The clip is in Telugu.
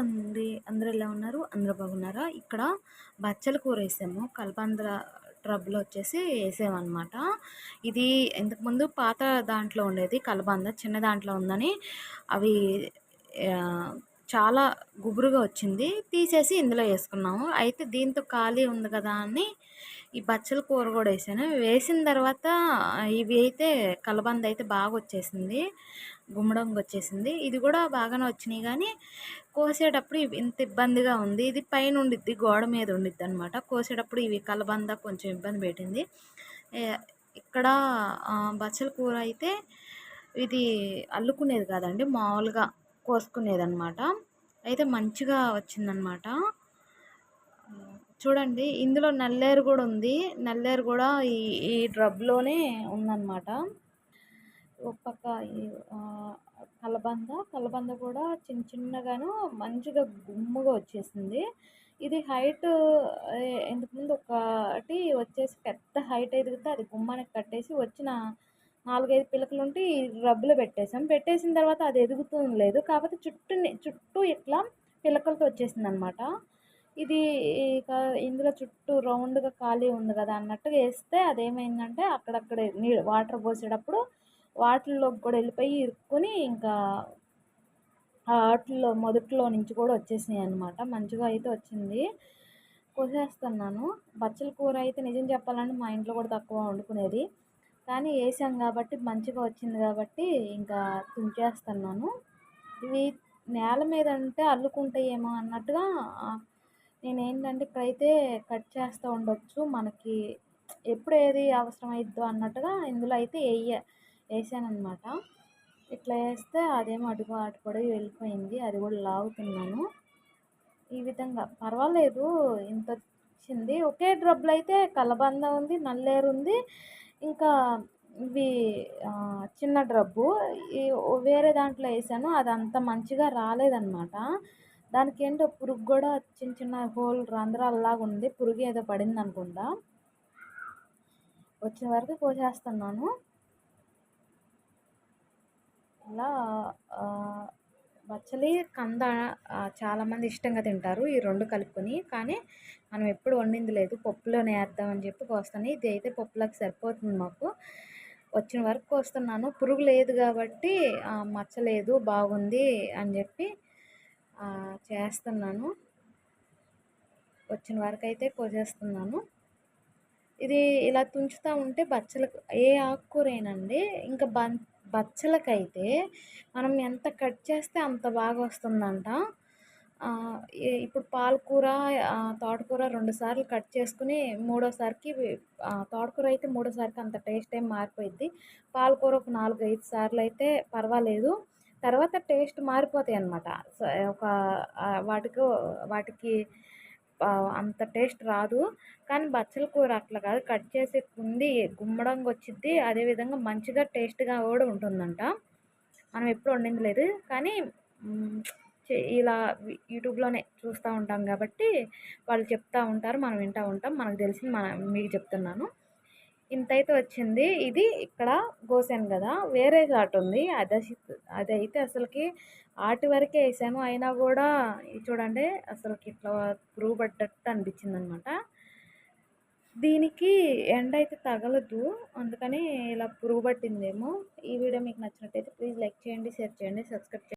అంది అందరూ ఎలా ఉన్నారు? అందరూ బాగున్నారా? ఇక్కడ బచ్చల కూర వేసాము. కలబంద్ర ట్రబ్లో వచ్చేసి వేసామన్నమాట. ఇది ఇంతకుముందు పాత దాంట్లో ఉండేది కలబంద చిన్న దాంట్లో ఉందని అవి చాలా గుబురుగా వచ్చింది. తీసేసి ఇందులో వేసుకున్నాము. అయితే దీంతో ఖాళీ ఉంది కదా అని ఈ బచ్చల కూర కూడా వేసాను. వేసిన తర్వాత ఇవి అయితే కలబంద అయితే బాగా వచ్చేసింది. గుమ్మడంగా వచ్చేసింది. ఇది కూడా బాగానే వచ్చినాయి కానీ కోసేటప్పుడు ఇంత ఇబ్బందిగా ఉంది. ఇది పైన ఉండిద్ది గోడ మీద ఉండిద్ది అనమాట కోసేటప్పుడు ఇవి కలబంద కొంచెం ఇబ్బంది పెట్టింది. ఇక్కడ బచ్చల కూర అయితే ఇది అల్లుకునేది కాదండి. మామూలుగా కోసుకునేది అనమాట అయితే మంచిగా వచ్చిందనమాట చూడండి ఇందులో నల్లేరు కూడా ఉంది. నల్లేరు కూడా ఈ ఈ డ్రబ్లోనే ఉందన్నమాట. ఒక పక్క కలబంద. కలబంద కూడా చిన్న చిన్నగాను మంచిగా గుమ్ముగా వచ్చేసింది. ఇది హైట్ ఇంతకుముందు ఒకటి వచ్చేసి పెద్ద హైట్ ఎదిగితే అది గుమ్మానికి కట్టేసి వచ్చిన నాలుగైదు పిలకలు ఉంటే రబ్బులో పెట్టేసాం పెట్టేసిన తర్వాత అది ఎదుగుతూ లేదు. కాకపోతే చుట్టూ చుట్టూ ఇట్లా పిలకలతో వచ్చేసింది అనమాట ఇది ఇందులో చుట్టూ రౌండ్గా ఖాళీ ఉంది కదా అన్నట్టుగా వేస్తే అదేమైందంటే అక్కడక్కడ నీళ్ళు వాటర్ పోసేటప్పుడు వాటిల్లోకి కూడా వెళ్ళిపోయి ఇరుక్కుని ఇంకా వాటిల్లో మొదట్లో నుంచి కూడా వచ్చేసినాయి అనమాట మంచిగా అయితే వచ్చింది. కోసేస్తున్నాను. బచ్చల కూర అయితే నిజం చెప్పాలంటే మా ఇంట్లో కూడా తక్కువ వండుకునేది. కానీ వేసాం కాబట్టి మంచిగా వచ్చింది కాబట్టి ఇంకా తుంచేస్తున్నాను. ఇవి నేల మీద అంటే అల్లుకుంటాయేమో అన్నట్టుగా నేను ఏంటంటే ఇక్కడైతే కట్ చేస్తూ ఉండొచ్చు. మనకి ఎప్పుడు ఏది అవసరమైద్దో అన్నట్టుగా ఇందులో అయితే వేయ వేసానమాట ఇట్లా వేస్తే అదేమో అడుగు అటుపడి వెళ్ళిపోయింది. అది కూడా లాగుతున్నాను. ఈ విధంగా పర్వాలేదు ఇంత వచ్చింది. ఒకే డ్రబ్బులు అయితే కలబంద ఉంది నల్లేరు ఉంది. ఇంకా ఇవి చిన్న డ్రబ్బు ఈ వేరే దాంట్లో వేసాను అది అంత మంచిగా రాలేదన్నమాట. దానికి ఏంటో పురుగు కూడా చిన్న చిన్న హోల్ రంధ్రాలలాగా ఉంది పురుగు ఏదో పడింది అనుకుంటా. వచ్చిన వరకు కోసేస్తున్నాను. అలా బచ్చలి కంద చాలామంది ఇష్టంగా తింటారు. ఈ రెండు కలుపుకొని. కానీ మనం ఎప్పుడు వండింది లేదు. పప్పులోనే వేద్దామని చెప్పి కోస్తాను. ఇది అయితే పప్పులోకి సరిపోతుంది మాకు. వచ్చిన వరకు కోస్తున్నాను. పురుగు లేదు కాబట్టి మచ్చలేదు బాగుంది అని చెప్పి చేస్తున్నాను. వచ్చిన వరకు అయితే కోసేస్తున్నాను. ఇది ఇలా తుంచుతూ ఉంటే బచ్చలకు ఏ ఆకుకూరేనండి. ఇంకా బం బచ్చలకైతే మనం ఎంత కట్ చేస్తే అంత బాగా వస్తుందంట. ఇప్పుడు పాలకూర తోటకూర రెండు సార్లు కట్ చేసుకుని మూడోసారికి తోటకూర అయితే మూడోసారికి అంత టేస్ట్ ఏం మారిపోయింది పాలకూర ఒక నాలుగు ఐదు సార్లు అయితే పర్వాలేదు. తర్వాత టేస్ట్ మారిపోతాయి అన్నమాట ఒక వాటికి వాటికి అంత టేస్ట్ రాదు. కానీ బచ్చల కూర అట్లా కాదు. కట్ చేసి కుంది గుమ్మడంగా వచ్చిద్ది. అదేవిధంగా మంచిగా టేస్ట్గా కూడా ఉంటుందంట. మనం ఎప్పుడు వండింది లేదు కానీ ఇలా యూట్యూబ్లోనే చూస్తూ ఉంటాం కాబట్టి వాళ్ళు చెప్తూ ఉంటారు. మనం వింటూ ఉంటాం. మనకు తెలిసింది మన మీకు చెప్తున్నాను. ఇంత అయితే వచ్చింది. ఇది ఇక్కడ కోసాను కదా. వేరే ఘాట్ ఉంది. అది అదైతే అసలుకి ఆటి వరకే వేసాను. అయినా కూడా చూడండి అసలుకి ఇట్లా పురుగు పడ్డట్టు అనిపించింది అనమాట దీనికి ఎండ అయితే తగలదు. అందుకని ఇలా పురుగు పట్టిందేమో. ఈ వీడియో మీకు నచ్చినట్టయితే ప్లీజ్ లైక్ చేయండి షేర్ చేయండి సబ్స్క్రైబ్ చేయండి.